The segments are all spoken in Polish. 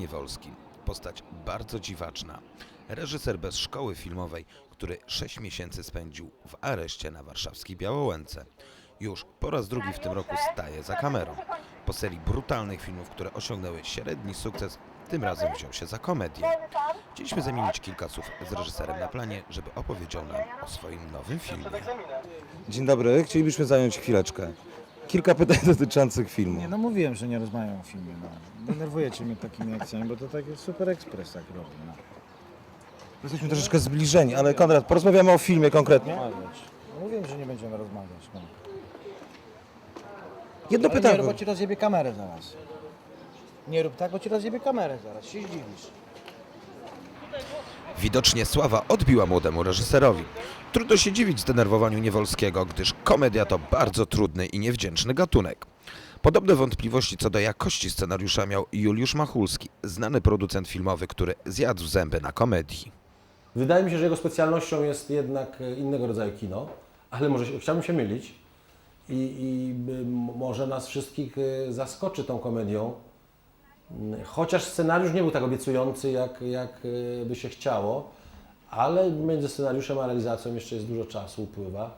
Niewolski. Postać bardzo dziwaczna. Reżyser bez szkoły filmowej, który 6 miesięcy spędził w areszcie na warszawskiej Białołęce. Już po raz drugi w tym roku staje za kamerą. Po serii brutalnych filmów, które osiągnęły średni sukces, tym razem wziął się za komedię. Chcieliśmy zamienić kilka słów z reżyserem na planie, żeby opowiedział nam o swoim nowym filmie. Dzień dobry, chcielibyśmy zająć chwileczkę. Kilka pytań dotyczących filmu. Nie, no mówiłem, że nie rozmawiam o filmie. No. Denerwujecie mnie takimi akcjami, bo to taki super ekspres tak robi. No. Jesteśmy troszeczkę zbliżeni, ale Konrad, porozmawiamy o filmie konkretnie. Rozmawiać. No, mówiłem, że nie będziemy rozmawiać. No. Jedno Ale nie pytanie. rób, bo ci rozjebie kamerę zaraz. Nie rób tak, bo ci rozjebie kamerę zaraz. Się zdziwisz. Widocznie sława odbiła młodemu reżyserowi. Trudno się dziwić zdenerwowaniu Niewolskiego, gdyż komedia to bardzo trudny i niewdzięczny gatunek. Podobne wątpliwości co do jakości scenariusza miał Juliusz Machulski, znany producent filmowy, który zjadł zęby na komedii. Wydaje mi się, że jego specjalnością jest jednak e, innego rodzaju kino, ale może się, chciałbym się mylić i, i może nas wszystkich y, zaskoczy tą komedią. Chociaż scenariusz nie był tak obiecujący, jak, jak y, by się chciało, ale między scenariuszem a realizacją jeszcze jest dużo czasu, upływa.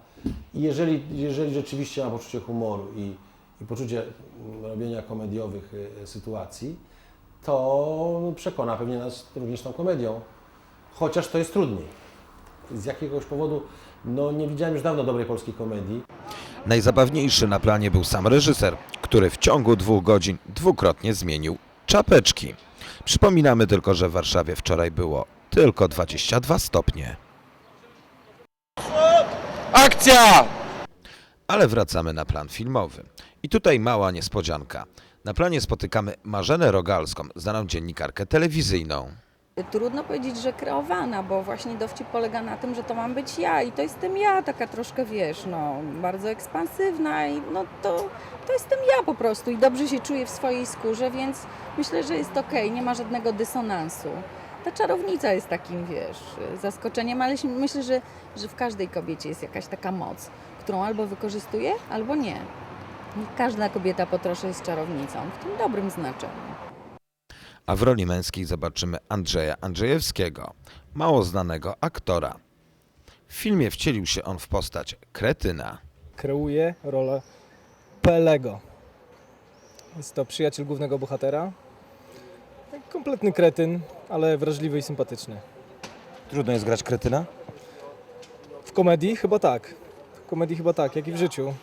I jeżeli, jeżeli rzeczywiście ma poczucie humoru i, i poczucie mm, robienia komediowych y, sytuacji, to przekona pewnie nas również tą komedią. Chociaż to jest trudniej. Z jakiegoś powodu no, nie widziałem już dawno dobrej polskiej komedii. Najzabawniejszy na planie był sam reżyser, który w ciągu dwóch godzin dwukrotnie zmienił czapeczki. Przypominamy tylko, że w Warszawie wczoraj było tylko 22 stopnie. Akcja! Ale wracamy na plan filmowy. I tutaj mała niespodzianka. Na planie spotykamy Marzenę Rogalską, znaną dziennikarkę telewizyjną. Trudno powiedzieć, że kreowana, bo właśnie dowcip polega na tym, że to mam być ja i to jestem ja, taka troszkę, wiesz, no, bardzo ekspansywna i no to, to jestem ja po prostu i dobrze się czuję w swojej skórze, więc myślę, że jest okej, nie ma żadnego dysonansu. Ta czarownica jest takim, wiesz, zaskoczeniem, ale myślę, że, że w każdej kobiecie jest jakaś taka moc, którą albo wykorzystuje, albo nie. Nie Każda kobieta po trosze jest czarownicą, w tym dobrym znaczeniu. A w roli męskiej zobaczymy Andrzeja Andrzejewskiego, mało znanego aktora. W filmie wcielił się on w postać kretyna. kreuje rolę Pelego. Jest to przyjaciel głównego bohatera. Kompletny kretyn, ale wrażliwy i sympatyczny. Trudno jest grać kretyna? W komedii chyba tak. W komedii chyba tak, jak i w życiu.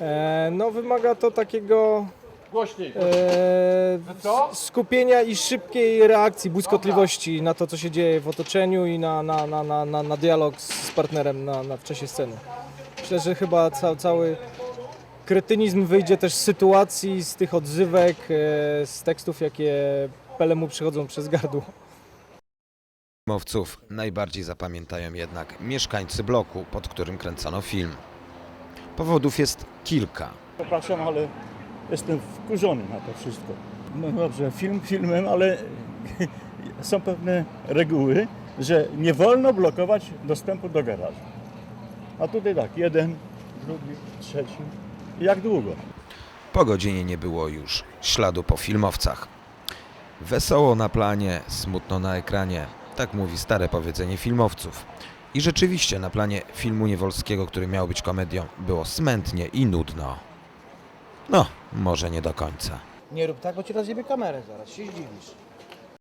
E, no wymaga to takiego e, skupienia i szybkiej reakcji, błyskotliwości na to, co się dzieje w otoczeniu i na, na, na, na, na, na dialog z partnerem na, na w czasie sceny. Myślę, że chyba ca, cały kretynizm wyjdzie też z sytuacji, z tych odzywek, e, z tekstów, jakie Pele mu przychodzą przez gardło. Mowców najbardziej zapamiętają jednak mieszkańcy bloku, pod którym kręcono film. Powodów jest kilka. Przepraszam, ale jestem wkurzony na to wszystko. No dobrze, film filmem, ale są pewne reguły, że nie wolno blokować dostępu do garażu. A tutaj tak, jeden, drugi, trzeci. Jak długo? Po godzinie nie było już śladu po filmowcach. Wesoło na planie, smutno na ekranie. Tak mówi stare powiedzenie filmowców. I rzeczywiście na planie filmu Niewolskiego, który miał być komedią, było smętnie i nudno. No, może nie do końca. Nie rób tak, bo ci rozjebie kamerę zaraz. Się zdziwisz.